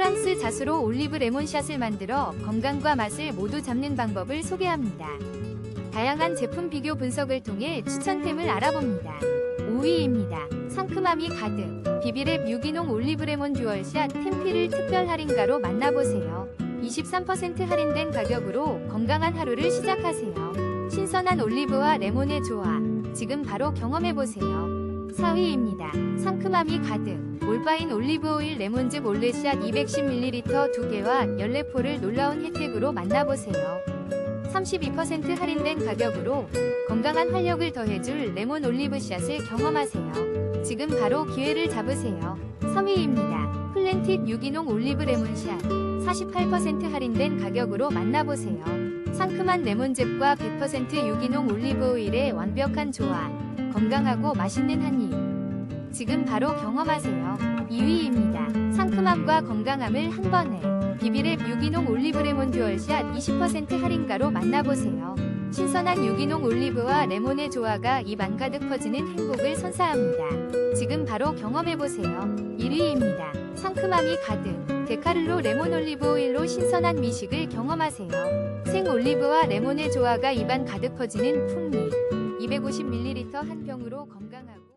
프랑스 자수로 올리브 레몬샷을 만들어 건강과 맛을 모두 잡는 방법을 소개합니다. 다양한 제품 비교 분석을 통해 추천템을 알아봅니다. 5위입니다. 상큼함이 가득 비비랩 유기농 올리브 레몬 듀얼샷 템피를 특별 할인가로 만나보세요. 23% 할인된 가격으로 건강한 하루를 시작하세요. 신선한 올리브와 레몬의 조화 지금 바로 경험해보세요. 4위입니다. 상큼함이 가득 올바인 올리브 오일 레몬즙 올레샷 210ml 2개와 14포를 놀라운 혜택으로 만나보세요. 32% 할인된 가격으로 건강한 활력을 더해줄 레몬 올리브샷을 경험하세요. 지금 바로 기회를 잡으세요. 3위입니다. 플랜틱 유기농 올리브 레몬샷 48% 할인된 가격으로 만나보세요. 상큼한 레몬즙과 100% 유기농 올리브 오일의 완벽한 조화 건강하고 맛있는 한 입. 지금 바로 경험하세요. 2위입니다. 상큼함과 건강함을 한 번에. 비비랩 유기농 올리브 레몬 듀얼샷 20% 할인가로 만나보세요. 신선한 유기농 올리브와 레몬의 조화가 입 안 가득 퍼지는 행복을 선사합니다. 지금 바로 경험해보세요. 1위입니다. 상큼함이 가득. 데카를로 레몬 올리브 오일로 신선한 미식을 경험하세요. 생 올리브와 레몬의 조화가 입안 가득 퍼지는 풍미. 250ml 한 병으로 건강하고